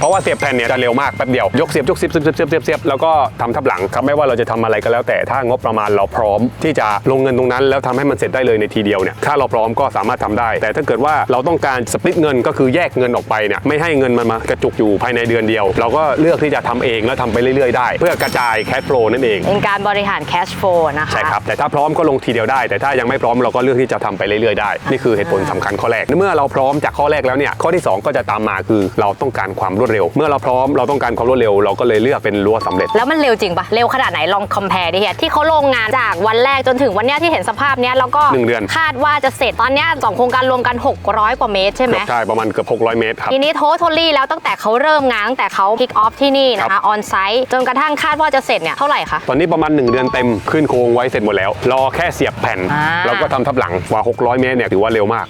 เพราะว่าเสียบแผ่นเนี่ยจะเร็วมากแป๊บเดียวยกเสียบยกเสียบเสียบเสียบเสียบเสียบแล้วก็ทำทับหลังครับไม่ว่าเราจะทำอะไรก็แล้วแต่ถ้างบประมาณเราพร้อม ที่จะลงเงินตรงนั้น แล้วทำให้มันเสร็จได้เลยในทีเดียวเนี่ยถ้าเราพร้อมก็สามารถทำได้ แต่ถ้าเกิดว่าเราต้องการสปลิตเงินก็คือแยกเงินออกไปเนี่ยไม่ให้เงินมันมากระจุกอยู่ภายในเดือนเดียว เราก็เลือกที่จะทำเองแล้วทำไปเรื่อยๆได้ เพื่อกระจายแคชโฟลนั่นเอง เป็นการบริหารแคชโฟลนะคะ ใช่ครับ แต่ถ้าพร้อมก็ลงทีเดียวได้ แต่ถ้ายังไม่พร้อมเราก็เลือกที่จะทำไปเรื่อยๆได้ นี่คือเหตุผลสำคัญข้อแรก เมื่อเราพร้อมจากข้อแรกแล้วเนี่ย ข้อที่ 2 ก็จะตามมาคือเราต้องการความรวดเร็ว เมื่อเราพร้อมเราต้องการความรวดเร็ว เราก็เลยเลือกเป็นรั้วสำเร็จ แล้วมันเร็วจริงปะเร็วขนาดไหนลองคอมเพลดิเฮียที่เขาลงงานจากวันแรกจนถึงวันเนี้ยที่เห็นสภาพเนี้ยแล้วก็หนึ่งเดือน คาดว่าจะเสร็จตอนเนี้ยสองโครงการรวมกัน 600 กว่าเมตรใช่ไหม เกือบใช่ประมาณเกือบ600 เมตรครับ ทีนี้โททอลี่แล้วตั้งแต่เขาเริ่มงานตั้งแต่เขาพิกออฟที่นี่นะครัคะบ ออนไซต์จนกระทั่งคาดว่าจะเสร็จเนี่ยเท่าไหร่คะ ตอนนี้ประมาณ 1 เดือนเต็มขึ้นโครงไว้เสร็จหมดแล้ว รอแค่เสียบแผ่น อ่า แล้วก็ทำทับหลังกว่า 600 เมตรเนี่ยถือว่าเร็วมาก